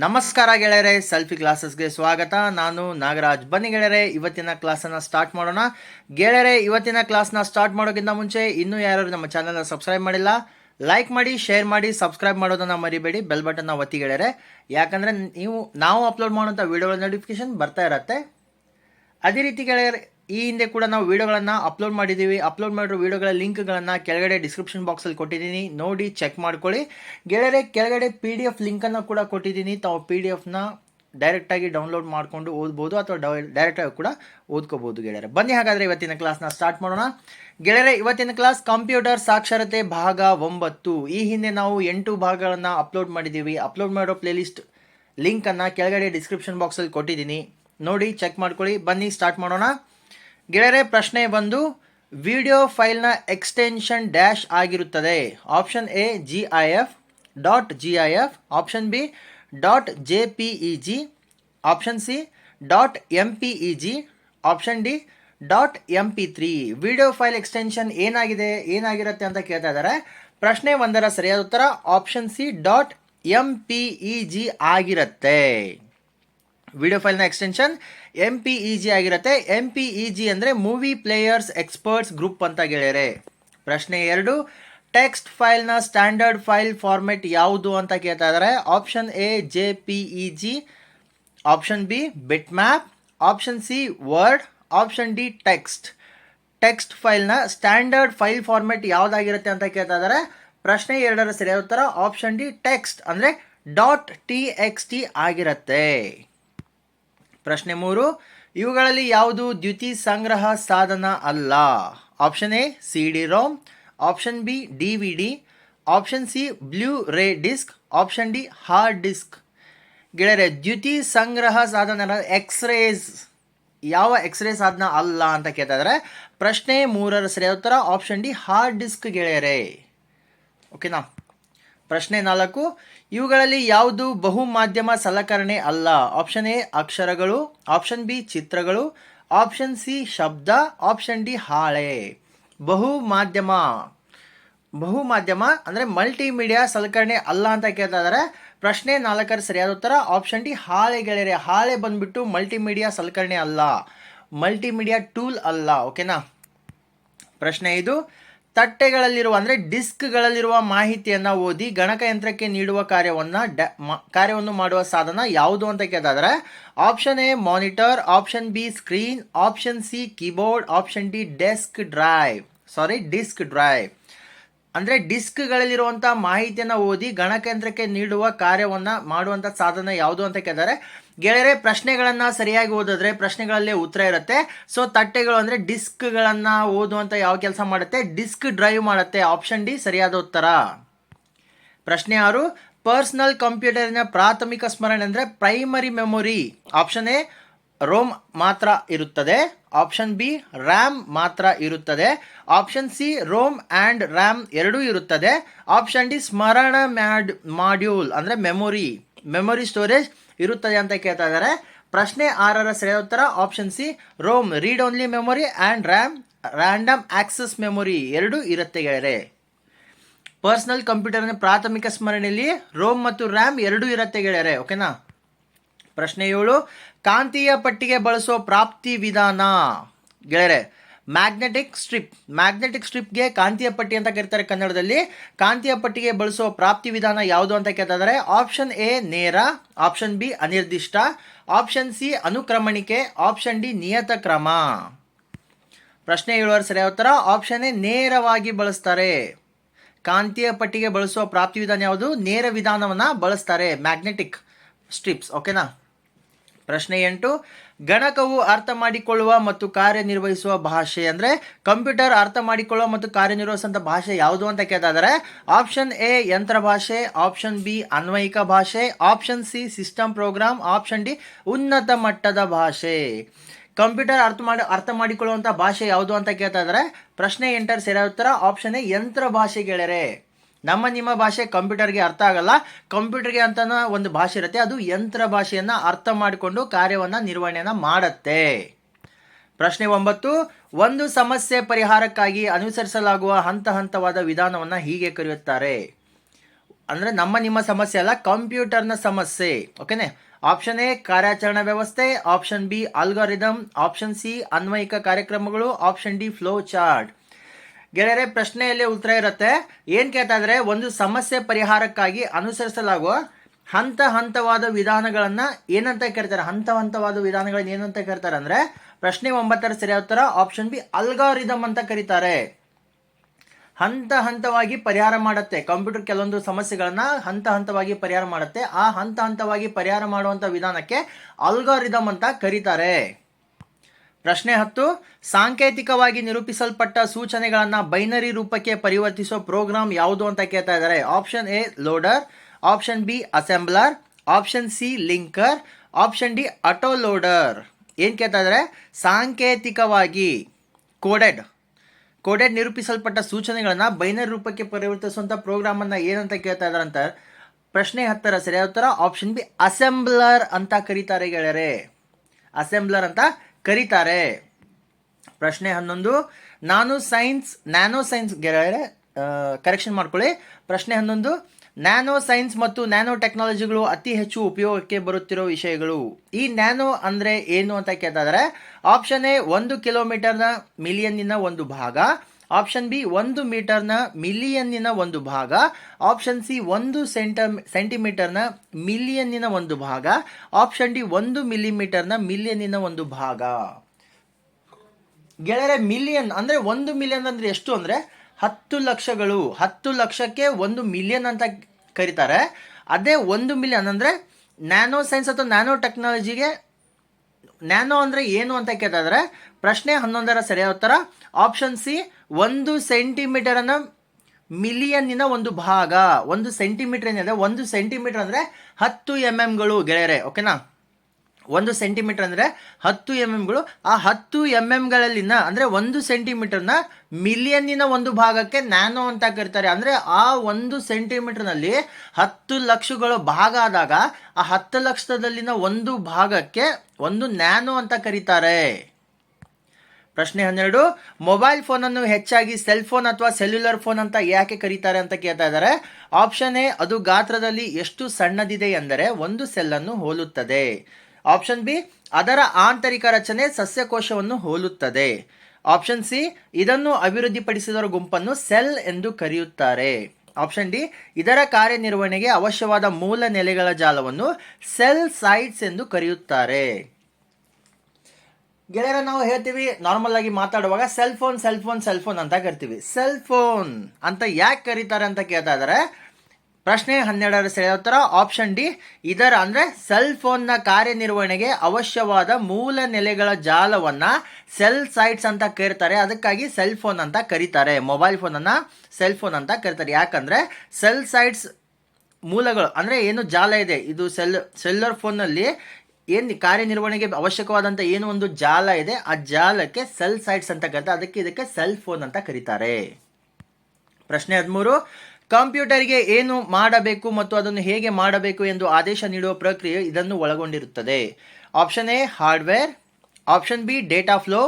ನಮಸ್ಕಾರ ಗೆಳೆಯರೆ ಸೆಲ್ಫಿ ಕ್ಲಾಸಸ್ಗೆ ಸ್ವಾಗತ. ನಾನು ನಾಗರಾಜ್. ಬನ್ನಿ ಗೆಳೆಯರೆ, ಇವತ್ತಿನ ಕ್ಲಾಸನ್ನು ಸ್ಟಾರ್ಟ್ ಮಾಡೋಣ. ಗೆಳೆಯರೆ, ಇವತ್ತಿನ ಕ್ಲಾಸ್ನ ಸ್ಟಾರ್ಟ್ ಮಾಡೋಕ್ಕಿಂತ ಮುಂಚೆ ಇನ್ನೂ ಯಾರು ನಮ್ಮ ಚಾನಲ್ನ ಸಬ್ಸ್ಕ್ರೈಬ್ ಮಾಡಿಲ್ಲ ಲೈಕ್ ಮಾಡಿ ಶೇರ್ ಮಾಡಿ ಸಬ್ಸ್ಕ್ರೈಬ್ ಮಾಡೋದನ್ನು ಮರಿಬೇಡಿ ಬೆಲ್ ಬಟನ್ನ ಒತ್ತಿ ಗೆಳೆಯರೆ. ಯಾಕಂದರೆ ನೀವು, ನಾವು ಅಪ್ಲೋಡ್ ಮಾಡೋಂಥ ವೀಡಿಯೋಗಳ ನೋಟಿಫಿಕೇಶನ್ ಬರ್ತಾ ಇರತ್ತೆ. ಅದೇ ರೀತಿ ಗೆಳೆಯರೆ ಈ ಹಿಂದೆ ಕೂಡ ನಾವು ವಿಡಿಯೋಗಳನ್ನು ಅಪ್ಲೋಡ್ ಮಾಡಿದ್ದೀವಿ. ಅಪ್ಲೋಡ್ ಮಾಡಿರೋ ವಿಡಿಯೋಗಳ ಲಿಂಕ್ಗಳನ್ನು ಕೆಳಗಡೆ ಡಿಸ್ಕ್ರಿಪ್ಷನ್ ಬಾಕ್ಸಲ್ಲಿ ಕೊಟ್ಟಿದ್ದೀನಿ. ನೋಡಿ ಚೆಕ್ ಮಾಡ್ಕೊಳ್ಳಿ. ಗೆಳೆಯರೆ, ಕೆಳಗಡೆ ಪಿ ಡಿ ಎಫ್ ಲಿಂಕನ್ನು ಕೂಡ ಕೊಟ್ಟಿದ್ದೀನಿ. ತಾವು ಪಿ ಡಿ ಎಫ್ನ ಡೈರೆಕ್ಟಾಗಿ ಡೌನ್ಲೋಡ್ ಮಾಡಿಕೊಂಡು ಓದ್ಬೋದು ಅಥವಾ ಡೈರೆಕ್ಟಾಗಿ ಕೂಡ ಓದ್ಕೋಬೋದು ಗೆಳೆಯರೆ. ಬನ್ನಿ ಹಾಗಾದರೆ ಇವತ್ತಿನ ಕ್ಲಾಸ್ನ ಸ್ಟಾರ್ಟ್ ಮಾಡೋಣ. ಗೆಳೆಯರೆ, ಇವತ್ತಿನ ಕ್ಲಾಸ್ ಕಂಪ್ಯೂಟರ್ ಸಾಕ್ಷರತೆ ಭಾಗ ಒಂಬತ್ತು. ಈ ಹಿಂದೆ ನಾವು ಎಂಟು ಭಾಗಗಳನ್ನು ಅಪ್ಲೋಡ್ ಮಾಡಿದ್ದೀವಿ. ಅಪ್ಲೋಡ್ ಮಾಡೋ ಪ್ಲೇಲಿಸ್ಟ್ ಲಿಂಕನ್ನು ಕೆಳಗಡೆ ಡಿಸ್ಕ್ರಿಪ್ಷನ್ ಬಾಕ್ಸಲ್ಲಿ ಕೊಟ್ಟಿದ್ದೀನಿ. ನೋಡಿ ಚೆಕ್ ಮಾಡ್ಕೊಳ್ಳಿ. ಬನ್ನಿ ಸ್ಟಾರ್ಟ್ ಮಾಡೋಣ. ಗೆಳೆಯರೆ, ಪ್ರಶ್ನೆ ಬಂದು, ವಿಡಿಯೋ ಫೈಲ್ನ ಎಕ್ಸ್ಟೆನ್ಷನ್ ಡ್ಯಾಶ್ ಆಗಿರುತ್ತದೆ. Option A G I F dot G I F option B, dot J P E G option C, dot M P E G option D, dot M P three video file extension ಏನಾಗಿದೆ, ಏನಾಗಿರುತ್ತೆ ಅಂತ ಕೇಳ್ತಾ ಇದ್ದಾರೆ. ಪ್ರಶ್ನೆ ಒಂದರ ಸರಿಯಾದ ಉತ್ತರ, option C, dot M P E G ಆಗಿರುತ್ತೆ. Video ಫೈಲ್ನ extension M P E G ಆಗಿರುತ್ತೆ. ಎಂ ಪಿ ಇ ಜಿ ಅಂದರೆ ಮೂವಿ ಪ್ಲೇಯರ್ಸ್ ಎಕ್ಸ್ಪರ್ಟ್ಸ್ ಗ್ರೂಪ್ ಅಂತ ಗೆಳೆಯರೆ ಪ್ರಶ್ನೆ ಎರಡು ಟೆಕ್ಸ್ಟ್ ಫೈಲ್ನ ಸ್ಟ್ಯಾಂಡರ್ಡ್ ಫೈಲ್ ಫಾರ್ಮೆಟ್ ಯಾವುದು ಅಂತ ಕೇಳ್ತಾ ಇದ್ದಾರೆ option A J P E G option B bit map option C word option D text text ಫೈಲ್ನ standard file format ಯಾವುದಾಗಿರುತ್ತೆ ಅಂತ ಕೇಳ್ತಾ ಇದ್ದಾರೆ ಪ್ರಶ್ನೆ ಎರಡರ ಸರಿಯಾದ ಉತ್ತರ ಆಪ್ಷನ್ ಡಿ ಟೆಕ್ಸ್ಟ್ ಅಂದರೆ ಡಾಟ್ ಟಿ ಎಕ್ಸ್ ಟಿ ಆಗಿರುತ್ತೆ. ಪ್ರಶ್ನೆ ಮೂರು, ಇವುಗಳಲ್ಲಿ ಯಾವುದು ದ್ಯುತಿ ಸಂಗ್ರಹ ಸಾಧನ ಅಲ್ಲ? Option A, C D ROM, option B, D V D, option C, blu-ray disc, option D, hard disk. ಗೆಳೆಯರೆ, ದ್ಯುತಿ ಸಂಗ್ರಹ ಸಾಧನ ಎಕ್ಸ್ರೇಸ್, ಯಾವ ಎಕ್ಸ್ರೇ ಸಾಧನ ಅಲ್ಲ ಅಂತ ಕೇಳ್ತಾ ಇದ್ದಾರೆ ಪ್ರಶ್ನೆ ಮೂರರ ಸರಿಯಾದ ಉತ್ತರ, ಆಪ್ಷನ್ ಡಿ, ಹಾರ್ಡ್ ಡಿಸ್ಕ್ ಗೆಳೆಯರೆ. ಓಕೆನಾ? ಪ್ರಶ್ನೆ ನಾಲ್ಕು ಇವುಗಳಲ್ಲಿ ಯಾವುದು ಬಹು ಮಾಧ್ಯಮ ಸಲಕರಣೆ ಅಲ್ಲ? ಆಪ್ಷನ್ ಎ, ಅಕ್ಷರಗಳು ಆಪ್ಷನ್ ಬಿ, ಚಿತ್ರಗಳು ಆಪ್ಷನ್ ಸಿ, ಶಬ್ದ ಆಪ್ಷನ್ ಡಿ, ಹಾಳೆ. ಬಹು ಮಾಧ್ಯಮ ಬಹು ಮಾಧ್ಯಮ ಅಂದರೆ ಮಲ್ಟಿಮೀಡಿಯಾ ಸಲಕರಣೆ ಅಲ್ಲ ಅಂತ ಕೇಳ್ತಾ ಇದ್ದಾರೆ ಪ್ರಶ್ನೆ ನಾಲ್ಕರ ಸರಿಯಾದ ಉತ್ತರ ಆಪ್ಷನ್ ಡಿ, ಹಾಳೆ ಗೆಳೆಯರೆ. ಹಾಳೆ ಬಂದ್ಬಿಟ್ಟು ಮಲ್ಟಿಮೀಡಿಯಾ ಸಲಕರಣೆ ಅಲ್ಲ. ಮಲ್ಟಿಮೀಡಿಯಾ ಟೂಲ್ ಅಲ್ಲ ಓಕೆನಾ ಪ್ರಶ್ನೆ ಇದು. ತಟ್ಟೆಗಳಲ್ಲಿರುವ, ಅಂದರೆ ಡಿಸ್ಕ್ಗಳಲ್ಲಿರುವ ಮಾಹಿತಿಯನ್ನು ಓದಿ ಗಣಕಯಂತ್ರಕ್ಕೆ ನೀಡುವ ಕಾರ್ಯವನ್ನು ಡ ಕಾರ್ಯವನ್ನು ಮಾಡುವ ಸಾಧನ ಯಾವುದು ಅಂತ ಕೇಳಿದ್ರೆ option A monitor, option B screen, option C keyboard, option D desk drive. Sorry, disk drive. ಅಂದರೆ ಡಿಸ್ಕ್ಗಳಲ್ಲಿರುವಂಥ ಮಾಹಿತಿಯನ್ನು ಓದಿ ಗಣಕಯಂತ್ರಕ್ಕೆ ನೀಡುವ ಕಾರ್ಯವನ್ನು ಮಾಡುವಂಥ ಸಾಧನ ಯಾವುದು ಅಂತ ಕೇಳಿದರೆ ಗೆಳೆಯರೆ, ಪ್ರಶ್ನೆಗಳನ್ನು ಸರಿಯಾಗಿ ಓದಿದ್ರೆ ಪ್ರಶ್ನೆಗಳಲ್ಲೇ ಉತ್ತರ ಇರುತ್ತೆ. ಸೊ ತಟ್ಟೆಗಳು ಅಂದರೆ ಡಿಸ್ಕ್ಗಳನ್ನು ಓದುವಂಥ ಯಾವ ಕೆಲಸ ಮಾಡುತ್ತೆ? ಡಿಸ್ಕ್ ಡ್ರೈವ್ ಮಾಡುತ್ತೆ. ಆಪ್ಷನ್ ಡಿ, ಸರಿಯಾದ ಉತ್ತರ. ಪ್ರಶ್ನೆ ಆರು, ಪರ್ಸನಲ್ ಕಂಪ್ಯೂಟರಿನ ಪ್ರಾಥಮಿಕ ಸ್ಮರಣೆ ಅಂದರೆ primary memory. Option A, ROM ಮಾತ್ರ ಇರುತ್ತದೆ. ಆಪ್ಷನ್ ಬಿ, ರ್ಯಾಮ್ ಮಾತ್ರ ಇರುತ್ತದೆ. Option C, ROM and RAM ಎರಡೂ ಇರುತ್ತದೆ. ಆಪ್ಷನ್ ಡಿ, ಸ್ಮರಣ ಮ್ಯಾಡ್, ಮಾಡ್ಯೂಲ್ ಅಂದರೆ ಮೆಮೊರಿ. ಮೆಮೊರಿ ಸ್ಟೋರೇಜ್ ಇರುತ್ತದೆ ಅಂತ ಕೇಳ್ತಾ ಇದ್ದಾರೆ. ಪ್ರಶ್ನೆ ಆರರ ಸರಿಯಾದ ಉತ್ತರ option C ROM read only memory and RAM random access memory ಎರಡೂ ಇರುತ್ತೆ ಗೆಳೆಯರೆ. ಪರ್ಸನಲ್ ಕಂಪ್ಯೂಟರ್ನ ಪ್ರಾಥಮಿಕ ಸ್ಮರಣೆಯಲ್ಲಿ ರೋಮ್ ಮತ್ತು ರ್ಯಾಮ್ ಎರಡೂ ಇರುತ್ತೆ ಗೆಳೆಯರೆ ಓಕೆನಾ ಪ್ರಶ್ನೆ ಏಳು, ಕಾಂತೀಯ ಪಟ್ಟಿಗೆ ಬಳಸೋ ಪ್ರಾಪ್ತಿ ವಿಧಾನ. ಗೆಳೆಯರೆ ಮ್ಯಾಗ್ನೆಟಿಕ್ ಸ್ಟ್ರಿಪ್ ಮ್ಯಾಗ್ನೆಟಿಕ್ ಸ್ಟ್ರಿಪ್ಗೆ ಕಾಂತೀಯ ಪಟ್ಟಿ ಅಂತ ಕರೀತಾರೆ ಕನ್ನಡದಲ್ಲಿ. ಕಾಂತೀಯ ಪಟ್ಟಿಗೆ ಬಳಸುವ ಪ್ರಾಪ್ತಿ ವಿಧಾನ ಯಾವುದು ಅಂತ ಕೇಳ್ತಾರೆ ಆಪ್ಷನ್ ಎ ನೇರ ಆಪ್ಷನ್ ಬಿ ಅನಿರ್ದಿಷ್ಟ ಆಪ್ಷನ್ ಸಿ ಅನುಕ್ರಮಣಿಕೆ ಆಪ್ಷನ್ ಡಿ ನಿಯತ ಕ್ರಮ. ಪ್ರಶ್ನೆ ಏಳುವರೆ ಸರಿಯಾದ ಉತ್ತರ ಆಪ್ಷನ್ ಎ ನೇರವಾಗಿ ಬಳಸ್ತಾರೆ. ಕಾಂತೀಯ ಪಟ್ಟಿಗೆ ಬಳಸುವ ಪ್ರಾಪ್ತಿ ವಿಧಾನ ಯಾವುದು? ನೇರ ವಿಧಾನವನ್ನು ಬಳಸ್ತಾರೆ. ಮ್ಯಾಗ್ನೆಟಿಕ್ ಸ್ಟ್ರಿಪ್ಸ್ ಓಕೆನಾ ಪ್ರಶ್ನೆ ಎಂಟು ಗಣಕವು ಅರ್ಥ ಮಾಡಿಕೊಳ್ಳುವ ಮತ್ತು ಕಾರ್ಯನಿರ್ವಹಿಸುವ ಭಾಷೆ ಅಂದರೆ ಕಂಪ್ಯೂಟರ್ ಅರ್ಥ ಮಾಡಿಕೊಳ್ಳುವ ಮತ್ತು ಕಾರ್ಯನಿರ್ವಹಿಸುವಂಥ ಭಾಷೆ ಯಾವುದು ಅಂತ ಕೇಳ್ತಾ ಇದ್ದಾರೆ ಆಪ್ಷನ್ ಎ ಯಂತ್ರ ಭಾಷೆ, ಆಪ್ಷನ್ ಬಿ ಅನ್ವಯಿಕ ಭಾಷೆ, option C system program, option D ಉನ್ನತ ಮಟ್ಟದ ಭಾಷೆ. ಕಂಪ್ಯೂಟರ್ ಅರ್ಥ ಮಾಡಿ, ಅರ್ಥ ಮಾಡಿಕೊಳ್ಳುವಂಥ ಭಾಷೆ ಯಾವುದು ಅಂತ ಕೇಳ್ತಾ ಇದ್ದಾರೆ ಪ್ರಶ್ನೆ ಎಂಟರ್ ಸರಿಯಾದ ಉತ್ತರ ಆಪ್ಷನ್ ಎ ಯಂತ್ರ ಭಾಷೆ ಗೆಳೆಯರೆ ನಮ್ಮ ನಿಮ್ಮ ಭಾಷೆ ಕಂಪ್ಯೂಟರ್ಗೆ ಅರ್ಥ ಆಗಲ್ಲ. ಕಂಪ್ಯೂಟರ್ಗೆ ಅಂತ ಒಂದು ಭಾಷೆ ಇರುತ್ತೆ. ಅದು ಯಂತ್ರ ಭಾಷೆಯನ್ನು ಅರ್ಥ ಮಾಡಿಕೊಂಡು ಕಾರ್ಯವನ್ನು ನಿರ್ವಹಣೆಯನ್ನು ಮಾಡುತ್ತೆ. ಪ್ರಶ್ನೆ ಒಂಬತ್ತು, ಒಂದು ಸಮಸ್ಯೆ ಪರಿಹಾರಕ್ಕಾಗಿ ಅನುಸರಿಸಲಾಗುವ ಹಂತ ಹಂತವಾದ ವಿಧಾನವನ್ನು ಹೀಗೆ ಕರೆಯುತ್ತಾರೆ. ಅಂದರೆ ನಮ್ಮ ನಿಮ್ಮ ಸಮಸ್ಯೆ ಅಲ್ಲ, ಕಂಪ್ಯೂಟರ್ನ ಸಮಸ್ಯೆ. ಓಕೆನೆ ಆಪ್ಷನ್ ಎ, ಕಾರ್ಯಾಚರಣಾ ವ್ಯವಸ್ಥೆ. Option B, algorithm. Option C, ಅನ್ವಯಿಕ ಕಾರ್ಯಕ್ರಮಗಳು. ಆಪ್ಷನ್ ಡಿ ಫ್ಲೋ ಚಾರ್ಟ್ ಗೆಳೆಯರೆ, ಪ್ರಶ್ನೆಯಲ್ಲಿ ಉತ್ತರ ಇರುತ್ತೆ. ಏನು ಕೇಳ್ತಾ ಇದ್ರೆ? ಒಂದು ಸಮಸ್ಯೆ ಪರಿಹಾರಕ್ಕಾಗಿ ಅನುಸರಿಸಲಾಗುವ ಹಂತ ಹಂತವಾದ ವಿಧಾನಗಳನ್ನ ಏನಂತ ಕರೀತಾರೆ ಹಂತ ಹಂತವಾದ ವಿಧಾನಗಳನ್ನ ಏನಂತ ಕರೀತಾರೆ ಅಂದ್ರೆ, ಪ್ರಶ್ನೆ ಒಂಬತ್ತರ ಸರಿಯಾದ ಉತ್ತರ ಆಪ್ಷನ್ ಬಿ ಅಲ್ಗಾರಿದಮ್ ಅಂತ ಕರೀತಾರೆ. ಹಂತ ಹಂತವಾಗಿ ಪರಿಹಾರ ಮಾಡುತ್ತೆ. ಕಂಪ್ಯೂಟರ್ ಕೆಲವೊಂದು ಸಮಸ್ಯೆಗಳನ್ನ ಹಂತ ಹಂತವಾಗಿ ಪರಿಹಾರ ಮಾಡುತ್ತೆ. ಆ ಹಂತ ಹಂತವಾಗಿ ಪರಿಹಾರ ಮಾಡುವಂತ ವಿಧಾನಕ್ಕೆ ಅಲ್ಗಾರಿದಮ್ ಅಂತ ಕರೀತಾರೆ. ಪ್ರಶ್ನೆ ಹತ್ತು, ಸಾಂಕೇತಿಕವಾಗಿ ನಿರೂಪಿಸಲ್ಪಟ್ಟ ಸೂಚನೆಗಳನ್ನು ಬೈನರಿ ರೂಪಕ್ಕೆ ಪರಿವರ್ತಿಸೋ ಪ್ರೋಗ್ರಾಮ್ ಯಾವುದು ಅಂತ ಕೇಳ್ತಾ ಇದ್ದಾರೆ. Option A, loader, option B, assembler, option C, linker, option D auto loader ಏನು ಕೇಳ್ತಾ ಇದ್ದಾರೆ? ಸಾಂಕೇತಿಕವಾಗಿ ಕೋಡೆಡ್ ಕೋಡೆಡ್ ನಿರೂಪಿಸಲ್ಪಟ್ಟ ಸೂಚನೆಗಳನ್ನು ಬೈನರಿ ರೂಪಕ್ಕೆ ಪರಿವರ್ತಿಸುವಂಥ ಪ್ರೋಗ್ರಾಮನ್ನು ಏನಂತ ಕೇಳ್ತಾ ಇದ್ದಾರೆ ಅಂತ ಪ್ರಶ್ನೆ ಹತ್ತರ ಸರಿಯಾದ ಉತ್ತರ ಆಪ್ಷನ್ ಬಿ, ಅಸೆಂಬ್ಲರ್ ಅಂತ ಕರೀತಾರೆ ಗೆಳೆಯರೆ. ಅಸೆಂಬ್ಲರ್ ಅಂತ ಕರೀತಾರೆ. ಪ್ರಶ್ನೆ ಹನ್ನೊಂದು. ನಾನು ಸೈನ್ಸ್, ನ್ಯಾನೋ ಸೈನ್ಸ್ ಕರೆಕ್ಷನ್ ಮಾಡ್ಕೊಳ್ಳಿ. ಪ್ರಶ್ನೆ ಹನ್ನೊಂದು. ನ್ಯಾನೋ ಸೈನ್ಸ್ ಮತ್ತು ನ್ಯಾನೋ ಟೆಕ್ನಾಲಜಿಗಳು ಅತಿ ಹೆಚ್ಚು ಉಪಯೋಗಕ್ಕೆ ಬರುತ್ತಿರೋ ವಿಷಯಗಳು. ಈ ನ್ಯಾನೋ ಅಂದರೆ ಏನು ಅಂತ ಕೇಳ್ತಾ ಇದ್ದಾರೆ. ಆಪ್ಷನ್ ಎ, ಒಂದು ಕಿಲೋಮೀಟರ್ನ ಮಿಲಿಯನ್ನಿನ ಒಂದು ಭಾಗ. ಆಪ್ಷನ್ ಬಿ ಒಂದು ಮೀಟರ್ನ ಮಿಲಿಯನ್ನಿನ ಒಂದು ಭಾಗ. ಆಪ್ಷನ್ ಸಿ ಒಂದು ಸೆಂಟ, ಸೆಂಟಿಮೀಟರ್ನ ಮಿಲಿಯನ್ನಿನ ಒಂದು ಭಾಗ. ಆಪ್ಷನ್ ಡಿ ಒಂದು ಮಿಲಿಮೀಟರ್ನ ಮಿಲಿಯನ್ನಿನ ಒಂದು ಭಾಗ. ಗೆಳೆಯರೆ ಮಿಲಿಯನ್ ಅಂದರೆ ಒಂದು ಮಿಲಿಯನ್ ಅಂದರೆ ಎಷ್ಟು ಅಂದರೆ ಹತ್ತು ಲಕ್ಷಗಳು. ಹತ್ತು ಲಕ್ಷಕ್ಕೆ ಒಂದು ಮಿಲಿಯನ್ ಅಂತ ಕರೀತಾರೆ. ಅದೇ ಒಂದು ಮಿಲಿಯನ್ ಅಂದರೆ ನ್ಯಾನೋ ಸೈನ್ಸ್ ಅಥವಾ ನ್ಯಾನೋ ಟೆಕ್ನಾಲಜಿಗೆ ನ್ಯಾನೋ ಅಂದರೆ ಏನು ಅಂತ ಕೇಳ್ತಾ ಇದ್ದಾರೆ? ಪ್ರಶ್ನೆ ಹನ್ನೊಂದರ ಸರಿಯಾದ ಉತ್ತರ ಆಪ್ಷನ್ ಸಿ ಒಂದು ಸೆಂಟಿಮೀಟರನ್ನು ಮಿಲಿಯನ್ನಿನ ಒಂದು ಭಾಗ. ಒಂದು ಸೆಂಟಿಮೀಟರ್ ಏನಿದೆ? ಒಂದು ಸೆಂಟಿಮೀಟರ್ ಅಂದರೆ ಹತ್ತು ಎಂ ಎಮ್ಗಳು ಗೆಳೆಯರೆ ಓಕೆನಾ ಒಂದು ಸೆಂಟಿಮೀಟರ್ ಅಂದರೆ ಹತ್ತು ಎಂ ಎಮ್ಗಳು ಆ ಹತ್ತು ಎಂ ಎಮ್ಗಳಲ್ಲಿನ ಅಂದರೆ ಒಂದು ಸೆಂಟಿಮೀಟರ್ನ ಮಿಲಿಯನ್ನಿನ ಒಂದು ಭಾಗಕ್ಕೆ ನ್ಯಾನೋ ಅಂತ ಕರೀತಾರೆ. ಅಂದರೆ ಆ ಒಂದು ಸೆಂಟಿಮೀಟರ್ನಲ್ಲಿ ಹತ್ತು ಲಕ್ಷಗಳು ಭಾಗ ಆದಾಗ ಆ ಹತ್ತು ಲಕ್ಷದಲ್ಲಿನ ಒಂದು ಭಾಗಕ್ಕೆ ಒಂದು ನ್ಯಾನೋ ಅಂತ ಕರೀತಾರೆ. ಪ್ರಶ್ನೆ ಹನ್ನೆರಡು ಮೊಬೈಲ್ ಫೋನನ್ನು ಹೆಚ್ಚಾಗಿ ಸೆಲ್ ಫೋನ್ ಅಥವಾ ಸೆಲ್ಯುಲರ್ ಫೋನ್ ಅಂತ ಯಾಕೆ ಕರೀತಾರೆ ಅಂತ ಕೇಳ್ತಾ ಇದ್ದಾರೆ. ಆಪ್ಷನ್ ಎ, ಅದು ಗಾತ್ರದಲ್ಲಿ ಎಷ್ಟು ಸಣ್ಣದಿದೆ ಎಂದರೆ ಒಂದು ಸೆಲ್ಲನ್ನು ಹೋಲುತ್ತದೆ. ಆಪ್ಷನ್ ಬಿ, ಅದರ ಆಂತರಿಕ ರಚನೆ ಸಸ್ಯಕೋಶವನ್ನು ಹೋಲುತ್ತದೆ. ಆಪ್ಷನ್ ಸಿ, ಇದನ್ನು ಅಭಿವೃದ್ಧಿಪಡಿಸಿದವರ ಗುಂಪನ್ನು ಸೆಲ್ ಎಂದು ಕರೆಯುತ್ತಾರೆ. ಆಪ್ಷನ್ ಡಿ, ಇದರ ಕಾರ್ಯನಿರ್ವಹಣೆಗೆ ಅವಶ್ಯವಾದ ಮೂಲ ನೆಲೆಗಳ ಜಾಲವನ್ನು ಸೆಲ್ ಸೈಟ್ಸ್ ಎಂದು ಕರೆಯುತ್ತಾರೆ. ಗೆಳೆಯರ ನಾವು ಹೇಳ್ತೀವಿ ನಾರ್ಮಲ್ ಆಗಿ ಮಾತಾಡುವಾಗ cell phone cell phone cell phone ಅಂತ ಕರಿತೀವಿ. ಸೆಲ್ ಫೋನ್ ಅಂತ ಯಾಕೆ ಕರೀತಾರೆ ಅಂತ ಕೇಳ್ತಾ ಇದ್ದಾರೆ ಪ್ರಶ್ನೆ ಹನ್ನೆರಡರ ಸರಿಯಾದ ಆಪ್ಷನ್ ಡಿ ಇದರ ಅಂದರೆ ಸೆಲ್ ಫೋನ್ನ ಕಾರ್ಯನಿರ್ವಹಣೆಗೆ ಅವಶ್ಯವಾದ ಮೂಲ ನೆಲೆಗಳ ಜಾಲವನ್ನು ಸೆಲ್ ಸೈಟ್ಸ್ ಅಂತ ಕರೀತಾರೆ. ಅದಕ್ಕಾಗಿ ಸೆಲ್ ಫೋನ್ ಅಂತ ಕರೀತಾರೆ. ಮೊಬೈಲ್ ಫೋನನ್ನು ಸೆಲ್ ಫೋನ್ ಅಂತ ಕರೀತಾರೆ. ಯಾಕಂದರೆ ಸೆಲ್ ಸೈಟ್ಸ್ ಮೂಲಗಳು, ಅಂದರೆ ಏನು ಜಾಲ ಇದೆ? ಇದು ಸೆಲ್ ಸೆಲ್ಲರ್ ಫೋನಲ್ಲಿ ಏನು ಕಾರ್ಯನಿರ್ವಹಣೆಗೆ ಅವಶ್ಯಕವಾದಂಥ ಏನು ಒಂದು ಜಾಲ ಇದೆ, ಆ ಜಾಲಕ್ಕೆ ಸೆಲ್ ಸೈಟ್ಸ್ ಅಂತ ಕರೀತಾರೆ ಅದಕ್ಕೆ ಇದಕ್ಕೆ ಸೆಲ್ ಫೋನ್ ಅಂತ ಕರೀತಾರೆ. ಪ್ರಶ್ನೆ ಹದಿಮೂರು, ಕಂಪ್ಯೂಟರ್ಗೆ ಏನು ಮಾಡಬೇಕು ಮತ್ತು ಅದನ್ನು ಹೇಗೆ ಮಾಡಬೇಕು ಎಂದು ಆದೇಶ ನೀಡುವ ಪ್ರಕ್ರಿಯೆ ಇದನ್ನು ಒಳಗೊಂಡಿರುತ್ತದೆ. Option A, hardware, option B, data flow,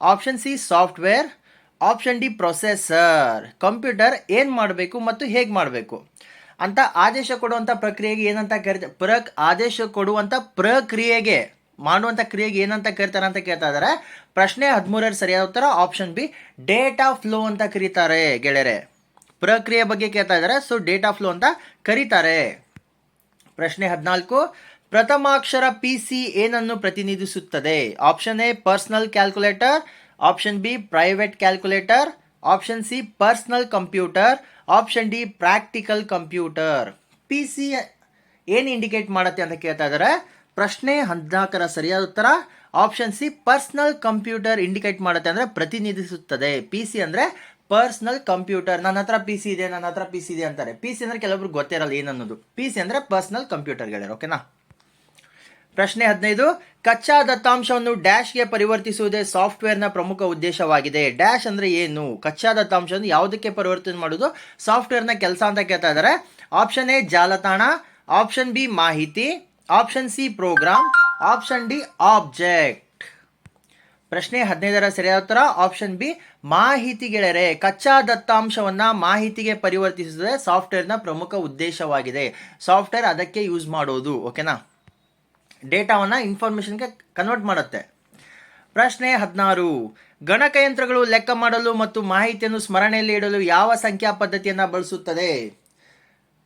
option C, software, option D, processor. Computer ಏನು ಮಾಡಬೇಕು ಮತ್ತು ಹೇಗೆ ಮಾಡಬೇಕು? ಅಂತ ಆದೇಶ ಕೊಡುವಂಥ ಪ್ರಕ್ರಿಯೆಗೆ ಏನಂತ ಕರಿತ ಪ್ರ ಆದೇಶ ಕೊಡುವಂಥ ಪ್ರಕ್ರಿಯೆಗೆ ಮಾಡುವಂಥ ಕ್ರಿಯೆಗೆ ಏನಂತ ಕರೀತಾರೆ ಅಂತ ಕೇಳ್ತಾ ಇದ್ದಾರೆ ಪ್ರಶ್ನೆ ಹದಿಮೂರರ ಸರಿಯಾದ ಉತ್ತರ ಆಪ್ಷನ್ ಬಿ ಡೇಟಾ ಫ್ಲೋ ಅಂತ ಕರೀತಾರೆ ಗೆಳೆಯರೆ. ಪ್ರಕ್ರಿಯೆ ಬಗ್ಗೆ ಕೇಳ್ತಾ ಇದ್ದಾರೆ ಸೊ ಡೇಟಾ ಫ್ಲೋ ಅಂತ ಕರೀತಾರೆ. ಪ್ರಶ್ನೆ ಹದಿನಾಲ್ಕು, ಪ್ರಥಮಾಕ್ಷರ ಪಿ ಸಿ ಏನನ್ನು ಪ್ರತಿನಿಧಿಸುತ್ತದೆ? Option A personal calculator option B private calculator option C personal computer option D practical computer P C ಏನು ಇಂಡಿಕೇಟ್ ಮಾಡುತ್ತೆ ಅಂತ ಕೇಳ್ತಾ ಇದ್ದಾರೆ ಪ್ರಶ್ನೆ ಹದಿನಾಲ್ಕರ ಸರಿಯಾದ ಉತ್ತರ. Option C personal computer indicate ಮಾಡುತ್ತೆ ಅಂದರೆ ಪ್ರತಿನಿಧಿಸುತ್ತದೆ. ಪಿ ಸಿ ಅಂದರೆ ಪರ್ಸ್ನಲ್ ಕಂಪ್ಯೂಟರ್ ನನ್ನ ಹತ್ರ ಪಿ ಸಿ ಇದೆ, ನನ್ನ ಹತ್ರ ಪಿ ಸಿ ಇದೆ ಅಂತಾರೆ. ಪಿ ಸಿ ಅಂದರೆ ಕೆಲವೊಬ್ರಿಗೆ ಗೊತ್ತಿರಲ್ಲ ಏನನ್ನೋದು. ಪಿ ಸಿ ಅಂದರೆ ಪರ್ಸ್ನಲ್ ಕಂಪ್ಯೂಟರ್ ಗೆಳೆಯರು ಓಕೆನಾ ಪ್ರಶ್ನೆ ಹದಿನೈದು, ಕಚ್ಚಾ ದತ್ತಾಂಶವನ್ನು ಡ್ಯಾಶ್ಗೆ ಪರಿವರ್ತಿಸುವುದೇ ಸಾಫ್ಟ್ವೇರ್ನ ಪ್ರಮುಖ ಉದ್ದೇಶವಾಗಿದೆ. ಡ್ಯಾಶ್ ಅಂದರೆ ಏನು? ಕಚ್ಚಾ ದತ್ತಾಂಶವನ್ನು ಯಾವುದಕ್ಕೆ ಪರಿವರ್ತನೆ ಮಾಡೋದು ಸಾಫ್ಟ್ವೇರ್ನ ಕೆಲಸ ಅಂತ ಕೇಳ್ತಾ ಇದ್ದಾರೆ. ಆಪ್ಷನ್ ಎ, ಜಾಲತಾಣ. ಆಪ್ಷನ್ ಬಿ, ಮಾಹಿತಿ. Option C program option D, object. ಪ್ರಶ್ನೆ ಹದಿನೈದರ ಸರಿಯಾದ ಉತ್ತರ. ಆಪ್ಷನ್ ಬಿ, ಮಾಹಿತಿ ಗೆಳೆಯರೆ, ಕಚ್ಚಾ ದತ್ತಾಂಶವನ್ನ ಮಾಹಿತಿಗೆ ಪರಿವರ್ತಿಸುವುದೇ ಸಾಫ್ಟ್ವೇರ್ನ ಪ್ರಮುಖ ಉದ್ದೇಶವಾಗಿದೆ. ಸಾಫ್ಟ್ವೇರ್ ಅದಕ್ಕೆ ಯೂಸ್ ಮಾಡೋದು, ಓಕೆನಾ? ಡೇಟಾವನ್ನು ಇನ್ಫಾರ್ಮೇಷನ್ಗೆ ಕನ್ವರ್ಟ್ ಮಾಡುತ್ತೆ. ಪ್ರಶ್ನೆ ಹದಿನಾರು. ಗಣಕಯಂತ್ರಗಳು ಲೆಕ್ಕ ಮಾಡಲು ಮತ್ತು ಮಾಹಿತಿಯನ್ನು ಸ್ಮರಣೆಯಲ್ಲಿ ಇಡಲು ಯಾವ ಸಂಖ್ಯಾ ಪದ್ಧತಿಯನ್ನು ಬಳಸುತ್ತದೆ?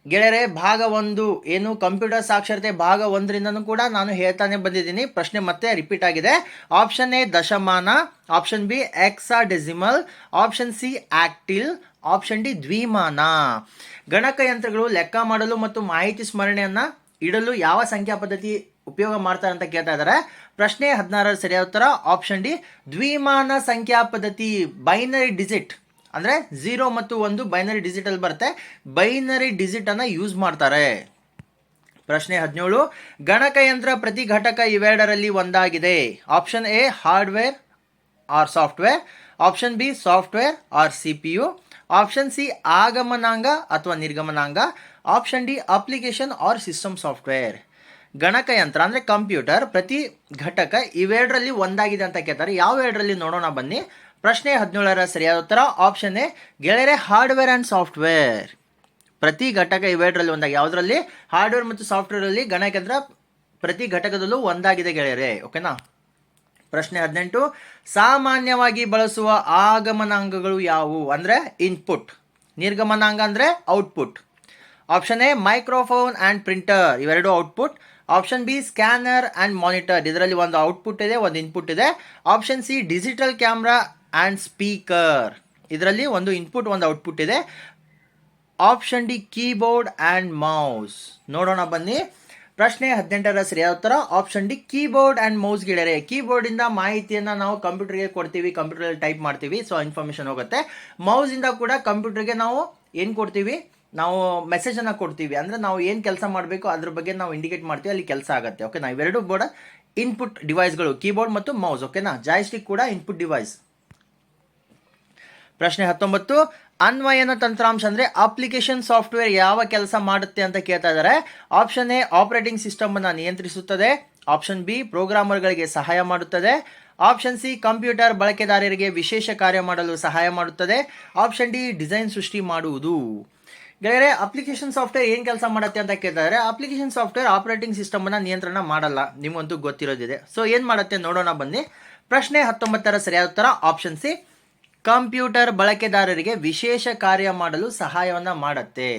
ಗೆಳೆಯರೆ, ಭಾಗ ಒಂದು ಏನು? ಕಂಪ್ಯೂಟರ್ ಸಾಕ್ಷರತೆ ಭಾಗ ಒಂದರಿಂದನೂ ಕೂಡ ನಾನು ಹೇಳ್ತಾನೆ ಬಂದಿದ್ದೀನಿ. ಪ್ರಶ್ನೆ ಮತ್ತೆ ರಿಪೀಟ್ ಆಗಿದೆ. Option A ದಶಮಾನ. Option B hexadecimal option C octal option D ದ್ವಿಮಾನ. ಗಣಕಯಂತ್ರಗಳು ಲೆಕ್ಕ ಮಾಡಲು ಮತ್ತು ಮಾಹಿತಿ ಸ್ಮರಣೆಯನ್ನು ಇಡಲು ಯಾವ ಸಂಖ್ಯಾ ಪದ್ಧತಿ ಉಪಯೋಗ ಮಾಡ್ತಾರೆ ಅಂತ ಕೇಳ್ತಾ ಇದ್ದಾರೆ. ಪ್ರಶ್ನೆ ಹದಿನಾರರ ಸರಿಯಾದ ಉತ್ತರ ಆಪ್ಷನ್ ಡಿ ದ್ವಿಮಾನ ಸಂಖ್ಯಾ ಪದ್ಧತಿ ಬೈನರಿ ಡಿಜಿಟ್ ಅಂದರೆ ಝೀರೋ ಮತ್ತು ಒಂದು ಬೈನರಿ ಡಿಜಿಟಲ್ ಬರುತ್ತೆ. ಬೈನರಿ ಡಿಜಿಟನ್ನು ಯೂಸ್ ಮಾಡ್ತಾರೆ. ಪ್ರಶ್ನೆ ಹದಿನೇಳು, ಗಣಕಯಂತ್ರ ಪ್ರತಿ ಘಟಕ ಇವೆರಡರಲ್ಲಿ ಒಂದಾಗಿದೆ. Option A hardware or software option B software or C P U option C ಆಗಮನಾಂಗ ಅಥವಾ ನಿರ್ಗಮನಾಂಗ. Option D application or system software ಗಣಕಯಂತ್ರ, ಅಂದರೆ ಕಂಪ್ಯೂಟರ್, ಪ್ರತಿ ಘಟಕ ಇವೆರಡರಲ್ಲಿ ಒಂದಾಗಿದೆ ಅಂತ ಕೇಳ್ತಾರೆ. ಯಾವ ಎರಡರಲ್ಲಿ ನೋಡೋಣ ಬನ್ನಿ. ಪ್ರಶ್ನೆ ಹದಿನೇಳರ ಸರಿಯಾದ ಉತ್ತರ ಆಪ್ಷನ್ ಎ, ಗೆಳೆಯರೆ ಹಾರ್ಡ್ವೇರ್ ಆ್ಯಂಡ್ ಸಾಫ್ಟ್ವೇರ್ ಪ್ರತಿ ಘಟಕ ಇವೆರಡರಲ್ಲಿ ಒಂದಾಗಿ ಯಾವುದರಲ್ಲಿ? ಹಾರ್ಡ್ವೇರ್ ಮತ್ತು ಸಾಫ್ಟ್ವೇರಲ್ಲಿ ಗಣಕಯಂತ್ರ ಪ್ರತಿ ಘಟಕದಲ್ಲೂ ಒಂದಾಗಿದೆ ಗೆಳೆಯರೆ. ಓಕೆನಾ ಪ್ರಶ್ನೆ ಹದಿನೆಂಟು, ಸಾಮಾನ್ಯವಾಗಿ ಬಳಸುವ ಆಗಮನಾಂಗಗಳು ಯಾವುವು? ಅಂದರೆ ಇನ್ಪುಟ್ ನಿರ್ಗಮನಾಂಗ ಅಂದರೆ output option A microphone and printer ಇವೆರಡು output option B scanner and monitor ಇದರಲ್ಲಿ ಒಂದು ಔಟ್ಪುಟ್ ಇದೆ, ಒಂದು ಇನ್ಪುಟ್ ಇದೆ. Option C digital camera and speaker ಇದರಲ್ಲಿ ಒಂದು ಇನ್ಪುಟ್ ಒಂದು ಔಟ್ಪುಟ್ ಇದೆ. Option D keyboard and mouse ನೋಡೋಣ ಬನ್ನಿ. ಪ್ರಶ್ನೆ ಹದಿನೆಂಟರ ಸರಿಯಾದ ಉತ್ತರ. Option D keyboard and mouse ಗಿಡರೆ ಕೀಬೋರ್ಡಿಂದ ಮಾಹಿತಿಯನ್ನು ನಾವು ಕಂಪ್ಯೂಟರ್ಗೆ ಕೊಡ್ತೀವಿ ಕಂಪ್ಯೂಟರಲ್ಲಿ ಟೈಪ್ ಮಾಡ್ತೀವಿ ಸೊ ಇನ್ಫಾರ್ಮೇಷನ್ ಹೋಗುತ್ತೆ. ಮೌಸಿಂದ ಕೂಡ ಕಂಪ್ಯೂಟರ್ಗೆ ನಾವು ಏನು ಕೊಡ್ತೀವಿ? ನಾವು ಮೆಸೇಜನ್ನು ಕೊಡ್ತೀವಿ. ಅಂದರೆ ನಾವು ಏನು ಕೆಲಸ ಮಾಡಬೇಕು ಅದ್ರ ಬಗ್ಗೆ ನಾವು ಇಂಡಿಕೇಟ್ ಮಾಡ್ತೀವಿ. ಅಲ್ಲಿ ಕೆಲಸ ಆಗುತ್ತೆ. ಓಕೆನಾ ಇವೆರಡೂ ಕೂಡ ಇನ್ಪುಟ್ ಡಿವೈಸ್ಗಳು ಕೀಬೋರ್ಡ್ ಮತ್ತು ಮೌಸ್ ಓಕೆನಾ ಜಾಯ್ಸ್ಟಿಕ್ ಕೂಡ ಇನ್ಪುಟ್ ಡಿವೈಸ್ ಪ್ರಶ್ನೆ ಹತ್ತೊಂಬತ್ತು. ಅನ್ವಯನ ತಂತ್ರಾಂಶ ಅಂದರೆ ಅಪ್ಲಿಕೇಶನ್ ಸಾಫ್ಟ್ವೇರ್ ಯಾವ ಕೆಲಸ ಮಾಡುತ್ತೆ ಅಂತ ಕೇಳ್ತಾ ಇದ್ದಾರೆ ಆಪ್ಷನ್ ಎ ಆಪರೇಟಿಂಗ್ ಸಿಸ್ಟಮ್ ಅನ್ನು ನಿಯಂತ್ರಿಸುತ್ತದೆ. ಆಪ್ಷನ್ ಬಿ ಪ್ರೋಗ್ರಾಮರ್ಗಳಿಗೆ ಸಹಾಯ ಮಾಡುತ್ತದೆ. ಆಪ್ಷನ್ ಸಿ ಕಂಪ್ಯೂಟರ್ ಬಳಕೆದಾರರಿಗೆ ವಿಶೇಷ ಕಾರ್ಯ ಮಾಡಲು ಸಹಾಯ ಮಾಡುತ್ತದೆ. ಆಪ್ಷನ್ ಡಿ ಡಿಸೈನ್ ಸೃಷ್ಟಿ ಮಾಡುವುದು. ಗೆಳೆಯರೆ ಅಪ್ಲಿಕೇಶನ್ ಸಾಫ್ಟ್ವೇರ್ ಏನು ಕೆಲಸ ಮಾಡುತ್ತೆ ಅಂತ ಕೇಳ್ತಾರೆ ಅಪ್ಲಿಕೇಶನ್ ಸಾಫ್ಟ್ವೇರ್ ಆಪರೇಟಿಂಗ್ ಸಿಸ್ಟಮನ್ನು ನಿಯಂತ್ರಣ ಮಾಡಲ್ಲ. ನಿಮಗಂತೂ ಗೊತ್ತಿರೋದಿದೆ. ಸೊ ಏನು ಮಾಡುತ್ತೆ ನೋಡೋಣ ಬನ್ನಿ. ಪ್ರಶ್ನೆ ಹತ್ತೊಂಬತ್ತರ ಸರಿಯಾದ ಉತ್ತರ ಆಪ್ಷನ್ ಸಿ ಕಂಪ್ಯೂಟರ್ ಬಳಕೆದಾರರಿಗೆ ವಿಶೇಷ ಕಾರ್ಯ ಮಾಡಲು ಸಹಾಯವನ್ನು ಮಾಡುತ್ತೆ.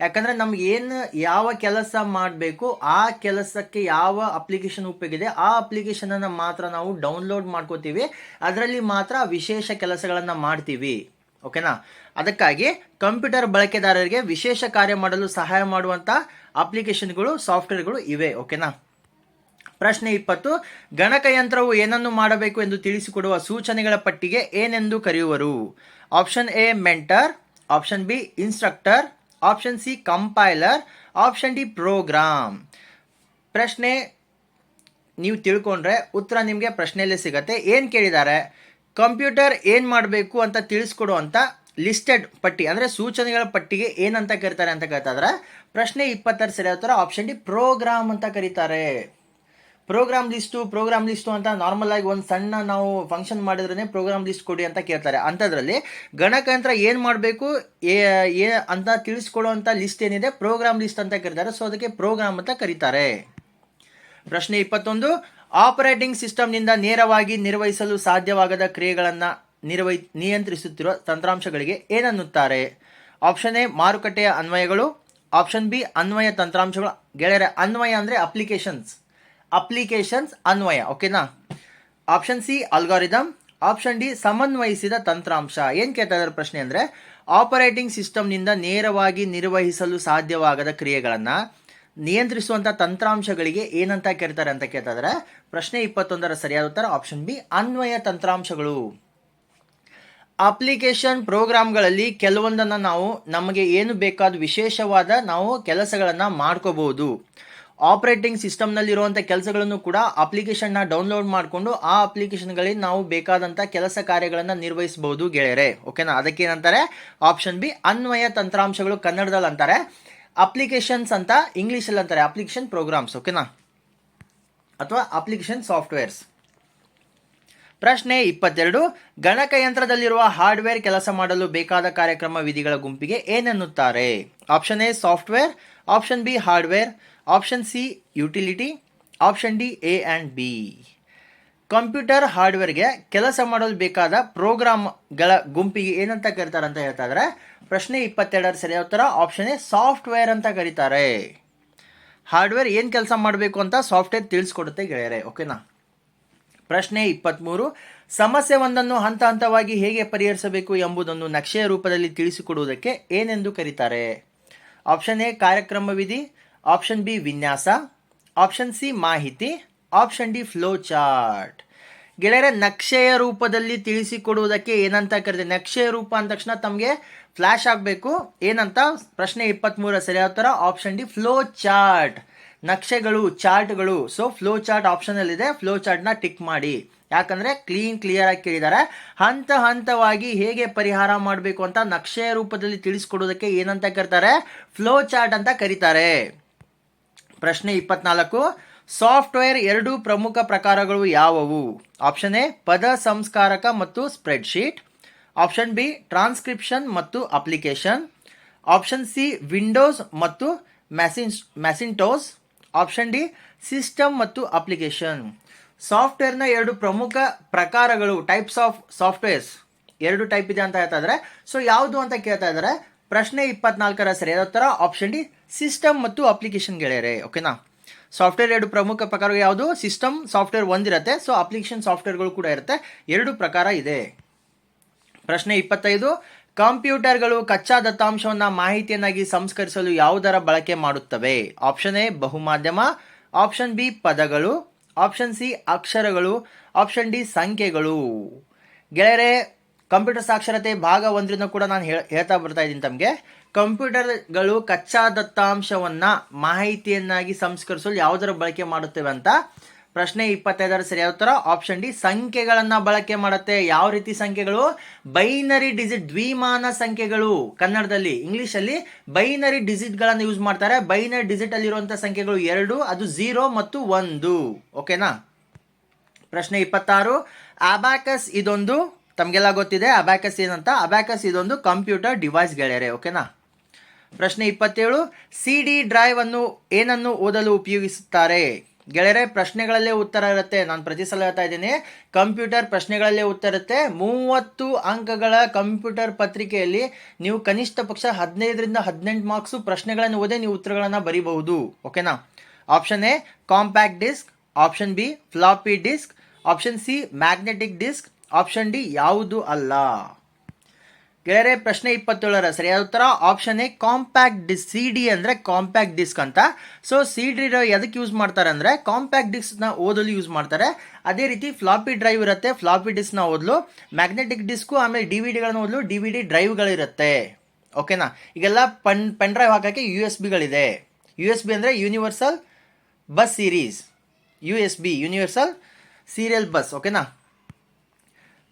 ಯಾಕಂದರೆ ನಮ್ಗೆ ಏನು, ಯಾವ ಕೆಲಸ ಮಾಡಬೇಕು, ಆ ಕೆಲಸಕ್ಕೆ ಯಾವ ಅಪ್ಲಿಕೇಶನ್ ಉಪಯೋಗಿದೆ ಆ ಅಪ್ಲಿಕೇಶನನ್ನು ಮಾತ್ರ ನಾವು ಡೌನ್ಲೋಡ್ ಮಾಡ್ಕೋತೀವಿ. ಅದರಲ್ಲಿ ಮಾತ್ರ ವಿಶೇಷ ಕೆಲಸಗಳನ್ನು ಮಾಡ್ತೀವಿ. ಓಕೆನಾ ಅದಕ್ಕಾಗಿ ಕಂಪ್ಯೂಟರ್ ಬಳಕೆದಾರರಿಗೆ ವಿಶೇಷ ಕಾರ್ಯ ಮಾಡಲು ಸಹಾಯ ಮಾಡುವಂಥ ಅಪ್ಲಿಕೇಶನ್ಗಳು, ಸಾಫ್ಟ್ವೇರ್ಗಳು ಇವೆ, ಓಕೆನಾ? ಪ್ರಶ್ನೆ ಇಪ್ಪತ್ತು, ಗಣಕಯಂತ್ರವು ಏನನ್ನು ಮಾಡಬೇಕು ಎಂದು ತಿಳಿಸಿಕೊಡುವ ಸೂಚನೆಗಳ ಪಟ್ಟಿಗೆ ಏನೆಂದು ಕರೆಯುವರು? Option A, mentor, option B, instructor, option C, compiler, option D program ಪ್ರಶ್ನೆ ನೀವು ತಿಳ್ಕೊಂಡ್ರೆ ಉತ್ತರ ನಿಮಗೆ ಪ್ರಶ್ನೆಯಲ್ಲೇ ಸಿಗತ್ತೆ. ಏನು ಕೇಳಿದ್ದಾರೆ ಕಂಪ್ಯೂಟರ್ ಏನು ಮಾಡಬೇಕು ಅಂತ ತಿಳಿಸ್ಕೊಡುವಂಥ ಲಿಸ್ಟೆಡ್ ಪಟ್ಟಿ, ಅಂದರೆ ಸೂಚನೆಗಳ ಪಟ್ಟಿಗೆ ಏನಂತ ಕರೀತಾರೆ ಅಂತ ಕೇಳ್ತಾರೆ ಪ್ರಶ್ನೆ ಇಪ್ಪತ್ತರ ಸರಿ ಉತ್ತರ ಆಪ್ಷನ್ ಡಿ ಪ್ರೋಗ್ರಾಮ್ ಅಂತ ಕರೀತಾರೆ. ಪ್ರೋಗ್ರಾಮ್ ಲಿಸ್ಟು ಪ್ರೋಗ್ರಾಮ್ ಲಿಸ್ಟು ಅಂತ ನಾರ್ಮಲ್ ಆಗಿ ಒಂದು ಸಣ್ಣ ನಾವು ಫಂಕ್ಷನ್ ಮಾಡಿದ್ರೇ ಪ್ರೋಗ್ರಾಮ್ ಲಿಸ್ಟ್ ಕೊಡಿ ಅಂತ ಕೇಳ್ತಾರೆ. ಅಂಥದ್ರಲ್ಲಿ ಗಣಕಯಂತ್ರ ಏನು ಮಾಡಬೇಕು, ಏ ಅಂತ ತಿಳಿಸ್ಕೊಡುವಂಥ ಲಿಸ್ಟ್ ಏನಿದೆ ಪ್ರೋಗ್ರಾಮ್ ಲಿಸ್ಟ್ ಅಂತ ಕರೀತಾರೆ. ಸೊ ಅದಕ್ಕೆ ಪ್ರೋಗ್ರಾಮ್ ಅಂತ ಕರೀತಾರೆ. ಪ್ರಶ್ನೆ ಇಪ್ಪತ್ತೊಂದು ಆಪರೇಟಿಂಗ್ ಸಿಸ್ಟಮ್ನಿಂದ ನೇರವಾಗಿ ನಿರ್ವಹಿಸಲು ಸಾಧ್ಯವಾಗದ ಕ್ರಿಯೆಗಳನ್ನು ನಿರ್ವಹಿ, ನಿಯಂತ್ರಿಸುತ್ತಿರುವ ತಂತ್ರಾಂಶಗಳಿಗೆ ಏನನ್ನುತ್ತಾರೆ? ಆಪ್ಷನ್ ಎ, ಮಾರುಕಟ್ಟೆಯ ಅನ್ವಯಗಳು. ಆಪ್ಷನ್ ಬಿ, ಅನ್ವಯ ತಂತ್ರಾಂಶಗಳು. ಗೆಳೆಯರ, ಅನ್ವಯ ಅಂದರೆ ಅಪ್ಲಿಕೇಶನ್ಸ್. ಅಪ್ಲಿಕೇಶನ್ಸ್ ಅನ್ವಯ, ಓಕೆನಾ? Option C, algorithm. Option D, ಸಮನ್ವಯಿಸಿದ ತಂತ್ರಾಂಶ. ಏನು ಕೇಳ್ತಾ ಪ್ರಶ್ನೆ ಅಂದರೆ, ಆಪರೇಟಿಂಗ್ ಸಿಸ್ಟಮ್ನಿಂದ ನೇರವಾಗಿ ನಿರ್ವಹಿಸಲು ಸಾಧ್ಯವಾಗದ ಕ್ರಿಯೆಗಳನ್ನು ನಿಯಂತ್ರಿಸುವಂಥ ತಂತ್ರಾಂಶಗಳಿಗೆ ಏನಂತ ಕೇಳ್ತಾರೆ ಅಂತ ಕೇಳ್ತಾ ಪ್ರಶ್ನೆ ಇಪ್ಪತ್ತೊಂದರ ಸರಿಯಾದ ಉತ್ತರ, ಆಪ್ಷನ್ ಬಿ, ಅನ್ವಯ ತಂತ್ರಾಂಶಗಳು. ಅಪ್ಲಿಕೇಶನ್ ಪ್ರೋಗ್ರಾಮ್ಗಳಲ್ಲಿ ಕೆಲವೊಂದನ್ನು ನಾವು ನಮಗೆ ಏನು ಬೇಕಾದ ವಿಶೇಷವಾದ ನಾವು ಕೆಲಸಗಳನ್ನು ಮಾಡ್ಕೋಬಹುದು. ಆಪರೇಟಿಂಗ್ ಸಿಸ್ಟಮ್ನಲ್ಲಿರುವಂಥ ಕೆಲಸಗಳನ್ನು ಕೂಡ ಅಪ್ಲಿಕೇಶನ್ನ ಡೌನ್ಲೋಡ್ ಮಾಡಿಕೊಂಡು ಆ ಅಪ್ಲಿಕೇಶನ್ಗಳಿಗೆ ನಾವು ಬೇಕಾದಂಥ ಕೆಲಸ ಕಾರ್ಯಗಳನ್ನು ನಿರ್ವಹಿಸಬಹುದು ಗೆಳೆಯರೆ. ಓಕೆನಾ? ಅದಕ್ಕೇನಂತಾರೆ ಆಪ್ಷನ್ ಬಿ, ಅನ್ವಯ ತಂತ್ರಾಂಶಗಳು ಕನ್ನಡದಲ್ಲಿ ಅಂತಾರೆ. ಅಪ್ಲಿಕೇಶನ್ಸ್ ಅಂತ ಇಂಗ್ಲೀಷಲ್ಲಿ ಅಂತಾರೆ. Application programs. ಓಕೆನಾ? ಅಥವಾ ಅಪ್ಲಿಕೇಶನ್ ಸಾಫ್ಟ್ವೇರ್ಸ್. ಪ್ರಶ್ನೆ ಇಪ್ಪತ್ತೆರಡು. ಗಣಕಯಂತ್ರದಲ್ಲಿರುವ ಹಾರ್ಡ್ವೇರ್ ಕೆಲಸ ಮಾಡಲು ಬೇಕಾದ ಕಾರ್ಯಕ್ರಮ ವಿಧಿಗಳ ಗುಂಪಿಗೆ ಏನೆನ್ನುತ್ತಾರೆ? Option A, software. Option B, hardware. Option C, utility. Option D, A and B. Computer ಹಾರ್ಡ್ವೇರ್ಗೆ ಕೆಲಸ ಮಾಡಲು ಬೇಕಾದ ಪ್ರೋಗ್ರಾಮ್ಗಳ ಗುಂಪಿಗೆ ಏನಂತ ಕರೀತಾರೆ ಅಂತ ಹೇಳ್ತಾ ಇದ್ದಾರೆ ಪ್ರಶ್ನೆ ಇಪ್ಪತ್ತೆರಡರ ಸರಿಯಾದ ಉತ್ತರ, ಆಪ್ಷನ್ ಎ, ಸಾಫ್ಟ್ವೇರ್ ಅಂತ ಕರೀತಾರೆ. ಹಾರ್ಡ್ವೇರ್ ಏನು ಕೆಲಸ ಮಾಡಬೇಕು ಅಂತ ಸಾಫ್ಟ್ವೇರ್ ತಿಳಿಸ್ಕೊಡುತ್ತೆ ಗೆಳೆಯರೆ, ಓಕೆನಾ? ಪ್ರಶ್ನೆ ಇಪ್ಪತ್ತ್ಮೂರು ಸಮಸ್ಯೆ ಒಂದನ್ನು ಹಂತ ಹಂತವಾಗಿ ಹೇಗೆ ಪರಿಹರಿಸಬೇಕು ಎಂಬುದನ್ನು ನಕ್ಷೆಯ ರೂಪದಲ್ಲಿ ತಿಳಿಸಿಕೊಡುವುದಕ್ಕೆ ಏನೆಂದು ಕರೀತಾರೆ? ಆಪ್ಷನ್ ಎ, ಕಾರ್ಯಕ್ರಮ ವಿಧಿ, ಆಪ್ಷನ್ ಬಿ, ವಿನ್ಯಾಸ, ಆಪ್ಷನ್ ಸಿ, ಮಾಹಿತಿ, ಆಪ್ಷನ್ ಡಿ, ಫ್ಲೋ ಚಾರ್ಟ್. ಗೆಳೆಯರೆ, ನಕ್ಷೆಯ ರೂಪದಲ್ಲಿ ತಿಳಿಸಿಕೊಡುವುದಕ್ಕೆ ಏನಂತ ಕರೀತಾರೆ? ನಕ್ಷೆಯ ರೂಪ ಅಂದ ತಕ್ಷಣ ತಮಗೆ ಫ್ಲ್ಯಾಶ್ ಆಗಬೇಕು. ಏನಂತ? ಪ್ರಶ್ನೆ ಇಪ್ಪತ್ತ್ಮೂರ ಸರಿಯಾದ ಥರ ಆಪ್ಷನ್ ಡಿ, ಫ್ಲೋ ಚಾರ್ಟ್. ನಕ್ಷೆಗಳು, ಚಾರ್ಟ್ಗಳು. ಸೊ ಫ್ಲೋ ಚಾರ್ಟ್ ಆಪ್ಷನಲ್ಲಿ ಇದೆ ಫ್ಲೋ ಚಾರ್ಟ್ನ ಟಿಕ್ ಮಾಡಿ. ಯಾಕಂದರೆ ಕ್ಲೀನ್ ಕ್ಲಿಯರ್ ಆಗಿ ಕೇಳಿದ್ದಾರೆ ಹಂತ ಹಂತವಾಗಿ ಹೇಗೆ ಪರಿಹಾರ ಮಾಡಬೇಕು ಅಂತ ನಕ್ಷೆಯ ರೂಪದಲ್ಲಿ ತಿಳಿಸ್ಕೊಡೋದಕ್ಕೆ ಏನಂತ ಕರೀತಾರೆ? ಫ್ಲೋ ಚಾರ್ಟ್ ಅಂತ ಕರೀತಾರೆ. ಪ್ರಶ್ನೆ ಇಪ್ಪತ್ನಾಲ್ಕು. ಸಾಫ್ಟ್ವೇರ್ ಎರಡು ಪ್ರಮುಖ ಪ್ರಕಾರಗಳು ಯಾವುವು? ಆಪ್ಷನ್ ಎ, ಪದ ಸಂಸ್ಕಾರಕ ಮತ್ತು ಸ್ಪ್ರೆಡ್ಶೀಟ್ ಆಪ್ಷನ್ ಬಿ ಟ್ರಾನ್ಸ್ಕ್ರಿಪ್ಷನ್ ಮತ್ತು ಅಪ್ಲಿಕೇಶನ್ ಆಪ್ಷನ್ ಸಿ ವಿಂಡೋಸ್ ಮತ್ತು ಮ್ಯಾಸಿನ್ ಮ್ಯಾಸಿಂಟೋಸ್ ಆಪ್ಷನ್ ಡಿ ಸಿಸ್ಟಮ್ ಮತ್ತು ಅಪ್ಲಿಕೇಶನ್ ಸಾಫ್ಟ್ವೇರ್ನ ಎರಡು ಪ್ರಮುಖ ಪ್ರಕಾರಗಳು ಟೈಪ್ಸ್ ಆಫ್ ಸಾಫ್ಟ್ವೇರ್ಸ್ ಎರಡು ಟೈಪ್ ಇದೆ ಅಂತ ಹೇಳ್ತಾ ಇದ್ದಾರೆ ಸೊ ಯಾವುದು ಅಂತ ಕೇಳ್ತಾ ಇದ್ದಾರೆ ಪ್ರಶ್ನೆ ಇಪ್ಪತ್ನಾಲ್ಕರ ಸರಿಯಾದ ಉತ್ತರ ಆಪ್ಷನ್ ಡಿ ಸಿಸ್ಟಮ್ ಮತ್ತು ಅಪ್ಲಿಕೇಶನ್ ಗೆಳೆಯರೆ ಓಕೆನಾ ಸಾಫ್ಟ್ವೇರ್ ಎರಡು ಪ್ರಮುಖ ಪ್ರಕಾರ ಯಾವುದು? ಸಿಸ್ಟಮ್ ಸಾಫ್ಟ್ವೇರ್ ಒಂದಿರುತ್ತೆ ಸೊ ಅಪ್ಲಿಕೇಶನ್ ಸಾಫ್ಟ್ವೇರ್ಗಳು ಕೂಡ ಇರುತ್ತೆ. ಎರಡು ಪ್ರಕಾರ ಇದೆ. ಪ್ರಶ್ನೆ ಇಪ್ಪತ್ತೈದು ಕಂಪ್ಯೂಟರ್ಗಳು ಕಚ್ಚಾ ದತ್ತಾಂಶವನ್ನು ಮಾಹಿತಿಯನ್ನಾಗಿ ಸಂಸ್ಕರಿಸಲು ಯಾವುದರ ಬಳಕೆ ಮಾಡುತ್ತವೆ? ಆಪ್ಷನ್ ಎ, ಬಹುಮಾಧ್ಯಮ. ಆಪ್ಷನ್ ಬಿ, ಪದಗಳು. ಆಪ್ಷನ್ ಸಿ, ಅಕ್ಷರಗಳು. ಆಪ್ಷನ್ ಡಿ, ಸಂಖ್ಯೆಗಳು. ಗೆಳೆಯರೆ, ಕಂಪ್ಯೂಟರ್ ಸಾಕ್ಷರತೆ ಭಾಗ ಒಂದರಿಂದ ಕೂಡ ನಾನು ಹೇಳ್ ಹೇಳ್ತಾ ಬರ್ತಾ ಇದ್ದೀನಿ ತಮಗೆ. ಕಂಪ್ಯೂಟರ್ಗಳು ಕಚ್ಚಾ ದತ್ತಾಂಶವನ್ನು ಮಾಹಿತಿಯನ್ನಾಗಿ ಸಂಸ್ಕರಿಸಲು ಯಾವುದರ ಬಳಕೆ ಮಾಡುತ್ತೇವೆ ಅಂತ? ಪ್ರಶ್ನೆ ಇಪ್ಪತ್ತೈದರ ಸರಿಯಾದ ಉತ್ತರ ಆಪ್ಷನ್ ಡಿ, ಸಂಖ್ಯೆಗಳನ್ನು ಬಳಕೆ ಮಾಡುತ್ತೆ. ಯಾವ ರೀತಿ ಸಂಖ್ಯೆಗಳು? ಬೈನರಿ ಡಿಜಿಟ್ ದ್ವಿಮಾನ ಸಂಖ್ಯೆಗಳು. ಕನ್ನಡದಲ್ಲಿ, ಇಂಗ್ಲೀಷಲ್ಲಿ ಬೈನರಿ ಡಿಜಿಟ್ಗಳನ್ನು ಯೂಸ್ ಮಾಡ್ತಾರೆ. ಬೈನರಿ ಡಿಜಿಟ್ ಅಲ್ಲಿರುವಂಥ ಸಂಖ್ಯೆಗಳು ಎರಡು, ಅದು ಝೀರೋ ಮತ್ತು ಒಂದು. ಓಕೆನಾ? ಪ್ರಶ್ನೆ ಇಪ್ಪತ್ತಾರು, ಅಬ್ಯಾಕಸ್ ಇದೊಂದು, ತಮಗೆಲ್ಲ ಗೊತ್ತಿದೆ, ಅಬ್ಯಾಕಸ್ ಏನಂತ? ಅಬ್ಯಾಕಸ್ ಇದೊಂದು ಕಂಪ್ಯೂಟರ್ ಡಿವೈಸ್ ಗೆಳೆಯರೆ, ಓಕೆನಾ? ಪ್ರಶ್ನೆ ಇಪ್ಪತ್ತೇಳು, ಸಿ ಡಿ ಡ್ರೈವ್ ಅನ್ನು ಏನನ್ನು ಓದಲು ಉಪಯೋಗಿಸುತ್ತಾರೆ? ಗೆಳೆಯರೆ, ಪ್ರಶ್ನೆಗಳಲ್ಲೇ ಉತ್ತರ ಇರುತ್ತೆ. ನಾನು ಪ್ರತಿ ಸಲ ಹೇಳ್ತಾ ಇದ್ದೀನಿ. ಕಂಪ್ಯೂಟರ್ ಪ್ರಶ್ನೆಗಳಲ್ಲೇ ಉತ್ತರ ಇರುತ್ತೆ. ಮೂವತ್ತು ಅಂಕಗಳ ಕಂಪ್ಯೂಟರ್ ಪತ್ರಿಕೆಯಲ್ಲಿ ನೀವು ಕನಿಷ್ಠ ಪಕ್ಷ ಹದಿನೈದರಿಂದ ಹದಿನೆಂಟು ಮಾರ್ಕ್ಸು ಪ್ರಶ್ನೆಗಳನ್ನು ಓದೇ ನೀವು ಉತ್ತರಗಳನ್ನು ಬರೀಬಹುದು. ಓಕೆನಾ? Option A, compact disc. Option B, floppy disk. Option C, magnetic disk. Option D, ಯಾವುದು ಅಲ್ಲ. ಗೆಳೆಯರೆ, ಪ್ರಶ್ನೆ ಇಪ್ಪತ್ತೇಳರ ಸರಿಯಾದ ಉತ್ತರ option A compact disc C D ಅಂದರೆ ಕಾಂಪ್ಯಾಕ್ಟ್ ಡಿಸ್ಕ್ ಅಂತ. ಸೊ ಸಿ ಡಿ ಎದಕ್ಕೆ ಯೂಸ್ ಮಾಡ್ತಾರೆ ಅಂದರೆ ಕಾಂಪ್ಯಾಕ್ಟ್ ಡಿಸ್ಕ್ನ ಓದಲು ಯೂಸ್ ಮಾಡ್ತಾರೆ. ಅದೇ ರೀತಿ ಫ್ಲಾಪಿ ಡ್ರೈವ್ ಇರುತ್ತೆ ಫ್ಲಾಪಿ ಡಿಸ್ಕ್ನ ಓದಲು. ಮ್ಯಾಗ್ನೆಟಿಕ್ ಡಿಸ್ಕು ಆಮೇಲೆ ಡಿ ವಿ ಡಿಗಳನ್ನ ಓದಲು ಡಿ ವಿ ಡಿ ಡ್ರೈವ್ಗಳಿರುತ್ತೆ ಓಕೆನಾ ಈಗೆಲ್ಲ ಪೆನ್ ಪೆನ್ ಡ್ರೈವ್ ಹಾಕೋಕ್ಕೆ ಯು ಎಸ್ ಬಿಗಳಿದೆ ಯು ಎಸ್ ಬಿ ಅಂದರೆ universal bus series U S B universal serial bus ಓಕೆನಾ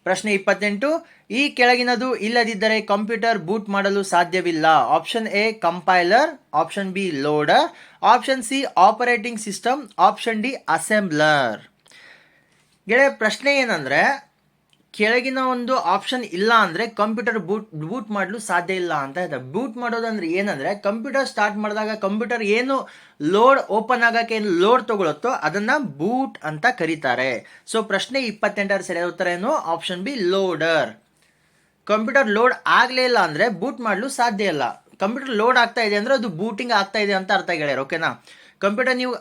ಪ್ರಶ್ನೆ ಇಪ್ಪತ್ತೆಂಟು, ಈ ಕೆಳಗಿನದು ಇಲ್ಲದಿದ್ದರೆ ಕಂಪ್ಯೂಟರ್ ಬೂಟ್ ಮಾಡಲು ಸಾಧ್ಯವಿಲ್ಲ. Option A, compiler. Option B, loader. Option C, operating system. Option D, assembler. ಗೆಳೆಯ ಪ್ರಶ್ನೆ ಏನಂದರೆ ಕೆಳಗಿನ ಒಂದು ಆಪ್ಷನ್ ಇಲ್ಲ ಅಂದರೆ ಕಂಪ್ಯೂಟರ್ ಬೂಟ್ ಬೂಟ್ ಮಾಡಲು ಸಾಧ್ಯ ಇಲ್ಲ ಅಂತ ಇದೆ ಬೂಟ್ ಮಾಡೋದಂದ್ರೆ ಏನಂದರೆ ಕಂಪ್ಯೂಟರ್ ಸ್ಟಾರ್ಟ್ ಮಾಡಿದಾಗ ಕಂಪ್ಯೂಟರ್ ಏನು ಲೋಡ್ ಓಪನ್ ಆಗೋಕ್ಕೆ ಏನು ಲೋಡ್ ತಗೊಳುತ್ತೋ ಅದನ್ನು ಬೂಟ್ ಅಂತ ಕರೀತಾರೆ. ಸೊ ಪ್ರಶ್ನೆ ಇಪ್ಪತ್ತೆಂಟರ ಸರಿ ಉತ್ತರ ಏನು? Option B loader computer load ಆಗಲೇ ಇಲ್ಲ ಅಂದರೆ ಬೂಟ್ ಮಾಡಲು ಸಾಧ್ಯ ಇಲ್ಲ. ಕಂಪ್ಯೂಟರ್ ಲೋಡ್ ಆಗ್ತಾ ಇದೆ ಅಂದರೆ ಅದು ಬೂಟಿಂಗ್ ಆಗ್ತಾ ಇದೆ ಅಂತ ಅರ್ಥ ಗೆಳೆಯರು ಓಕೆನಾ ಕಂಪ್ಯೂಟರ್ ನೀವು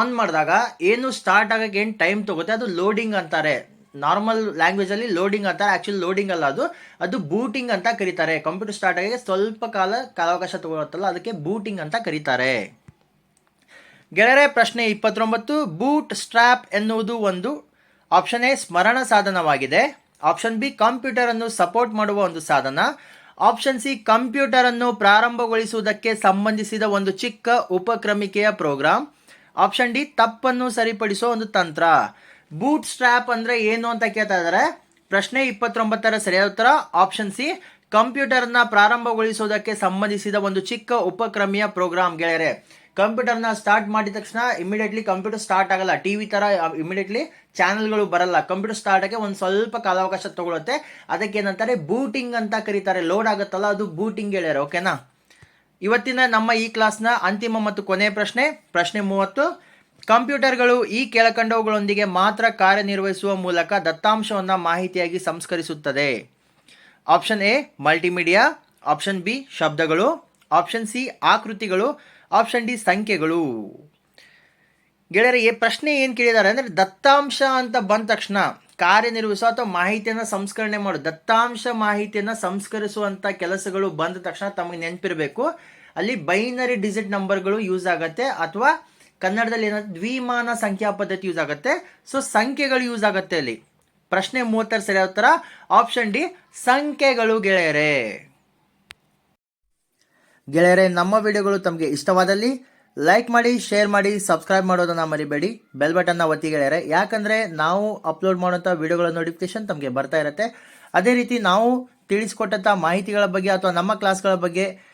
ಆನ್ ಮಾಡಿದಾಗ ಏನು ಸ್ಟಾರ್ಟ್ ಆಗೋಕ್ಕೆ ಏನು ಟೈಮ್ ತಗೋತೆ ಅದು ಲೋಡಿಂಗ್ ಅಂತಾರೆ. ನಾರ್ಮಲ್ ಲ್ಯಾಂಗ್ವೇಜಲ್ಲಿ ಲೋಡಿಂಗ್ ಅಂತಾರೆ ಆ್ಯಕ್ಚುಲಿ ಲೋಡಿಂಗ್ ಅಲ್ಲ ಅದು. ಅದು ಬೂಟಿಂಗ್ ಅಂತ ಕರೀತಾರೆ. ಕಂಪ್ಯೂಟರ್ ಸ್ಟಾರ್ಟ್ ಆಗಿ ಸ್ವಲ್ಪ ಕಾಲ ಕಾಲಾವಕಾಶ ತಗೊಳುತ್ತಲ್ಲ ಅದಕ್ಕೆ ಬೂಟಿಂಗ್ ಅಂತ ಕರೀತಾರೆ. ಗೆಳೆಯರೆ, ಪ್ರಶ್ನೆ ಇಪ್ಪತ್ತೊಂಬತ್ತು. ಬೂಟ್ ಸ್ಟ್ರ್ಯಾಪ್ ಎನ್ನುವುದು ಒಂದು ಆಪ್ಷನ್ ಎ ಸ್ಮರಣ ಸಾಧನವಾಗಿದೆ. ಆಪ್ಷನ್ ಬಿ ಕಂಪ್ಯೂಟರ್ ಅನ್ನು ಸಪೋರ್ಟ್ ಮಾಡುವ ಒಂದು ಸಾಧನ. ಆಪ್ಷನ್ ಸಿ ಕಂಪ್ಯೂಟರ್ ಅನ್ನು ಪ್ರಾರಂಭಗೊಳಿಸುವುದಕ್ಕೆ ಸಂಬಂಧಿಸಿದ ಒಂದು ಚಿಕ್ಕ ಉಪಕ್ರಮಿಕೆಯ ಪ್ರೋಗ್ರಾಮ್ ಆಪ್ಷನ್ ಡಿ ತಪ್ಪನ್ನು ಸರಿಪಡಿಸುವ ಒಂದು ತಂತ್ರ. ಬೂಟ್ ಸ್ಟ್ರಾಪ್ ಅಂದರೆ ಏನು ಅಂತ ಕೇಳ್ತಾ ಇದ್ದಾರೆ ಪ್ರಶ್ನೆ ಇಪ್ಪತ್ತೊಂಬತ್ತರ ಸರಿಯಾದ ಉತ್ತರ. ಆಪ್ಷನ್ ಸಿ ಕಂಪ್ಯೂಟರ್ನ ಪ್ರಾರಂಭಗೊಳಿಸುವುದಕ್ಕೆ ಸಂಬಂಧಿಸಿದ ಒಂದು ಚಿಕ್ಕ ಉಪಕ್ರಮೀಯ ಪ್ರೋಗ್ರಾಮ್ ಗೆಳೆಯರೆ. ಕಂಪ್ಯೂಟರ್ನ ಸ್ಟಾರ್ಟ್ ಮಾಡಿದ ತಕ್ಷಣ ಇಮಿಡಿಯೇಟ್ಲಿ ಕಂಪ್ಯೂಟರ್ ಸ್ಟಾರ್ಟ್ ಆಗಲ್ಲ. ಟಿ ವಿ ಥರ ಇಮಿಡಿಯೇಟ್ಲಿ ಚಾನಲ್ಗಳು ಬರಲ್ಲ. ಕಂಪ್ಯೂಟರ್ ಸ್ಟಾರ್ಟ್ ಆಗಿ ಒಂದು ಸ್ವಲ್ಪ ಕಾಲಾವಕಾಶ ತಗೊಳುತ್ತೆ. ಅದಕ್ಕೆ ಏನಂತಾರೆ? ಬೂಟಿಂಗ್ ಅಂತ ಕರೀತಾರೆ. ಲೋಡ್ ಆಗುತ್ತಲ್ಲ, ಅದು ಬೂಟಿಂಗ್ ಗೆಳೆಯರು ಓಕೆನಾ ಇವತ್ತಿನ ನಮ್ಮ ಈ ಕ್ಲಾಸ್ನ ಅಂತಿಮ ಮತ್ತು ಕೊನೆಯ ಪ್ರಶ್ನೆ. ಪ್ರಶ್ನೆ ಮೂವತ್ತು. ಕಂಪ್ಯೂಟರ್ಗಳು ಈ ಕೆಳಕಂಡವುಗಳೊಂದಿಗೆ ಮಾತ್ರ ಕಾರ್ಯನಿರ್ವಹಿಸುವ ಮೂಲಕ ದತ್ತಾಂಶವನ್ನು ಮಾಹಿತಿಯಾಗಿ ಸಂಸ್ಕರಿಸುತ್ತದೆ. Option A, multimedia. Option B, ಶಬ್ದಗಳು. ಆಪ್ಷನ್ ಸಿ, ಆಕೃತಿಗಳು. ಆಪ್ಷನ್ ಡಿ, ಸಂಖ್ಯೆಗಳು. ಗೆಳೆಯರೆ ಪ್ರಶ್ನೆ ಏನು ಕೇಳಿದ್ದಾರೆ ಅಂದರೆ ದತ್ತಾಂಶ ಅಂತ ಬಂದ ತಕ್ಷಣ ಕಾರ್ಯನಿರ್ವಹಿಸೋ ಅಥವಾ ಮಾಹಿತಿಯನ್ನು ಸಂಸ್ಕರಣೆ ಮಾಡು ದತ್ತಾಂಶ ಮಾಹಿತಿಯನ್ನು ಸಂಸ್ಕರಿಸುವಂಥ ಕೆಲಸಗಳು ಬಂದ ತಕ್ಷಣ ತಮಗೆ ನೆನಪಿರಬೇಕು. ಅಲ್ಲಿ ಬೈನರಿ ಡಿಜಿಟ್ ನಂಬರ್ಗಳು ಯೂಸ್ ಆಗುತ್ತೆ ಅಥವಾ ಕನ್ನಡದಲ್ಲಿ ಏನಾದ್ರು ದ್ವಿಮಾನ ಸಂಖ್ಯಾ ಪದ್ಧತಿ ಯೂಸ್ ಆಗುತ್ತೆ. ಸೊ ಸಂಖ್ಯೆಗಳು ಯೂಸ್ ಆಗುತ್ತೆ ಅಲ್ಲಿ. ಪ್ರಶ್ನೆ ಮೂವತ್ತರ ಸರಿಯಾದ ಉತ್ತರ ಆಪ್ಷನ್ ಡಿ, ಸಂಖ್ಯೆಗಳು ಗೆಳೆಯರೆ. ಗೆಳೆಯರೆ, ನಮ್ಮ ವಿಡಿಯೋಗಳು ತಮಗೆ ಇಷ್ಟವಾದಲ್ಲಿ ಲೈಕ್ ಮಾಡಿ ಶೇರ್ ಮಾಡಿ ಸಬ್ಸ್ಕ್ರೈಬ್ ಮಾಡೋದನ್ನ ಮರಿಬೇಡಿ. ಬೆಲ್ ಬಟನ್ನ ಒತ್ತಿ ಗೆಳೆಯರೆ. ಯಾಕಂದರೆ ನಾವು ಅಪ್ಲೋಡ್ ಮಾಡೋಂಥ ವಿಡಿಯೋಗಳ ನೋಟಿಫಿಕೇಶನ್ ತಮಗೆ ಬರ್ತಾ ಇರುತ್ತೆ. ಅದೇ ರೀತಿ ನಾವು ತಿಳಿಸ್ಕೊಟ್ಟಂಥ ಮಾಹಿತಿಗಳ ಬಗ್ಗೆ ಅಥವಾ ನಮ್ಮ ಕ್ಲಾಸ್ಗಳ ಬಗ್ಗೆ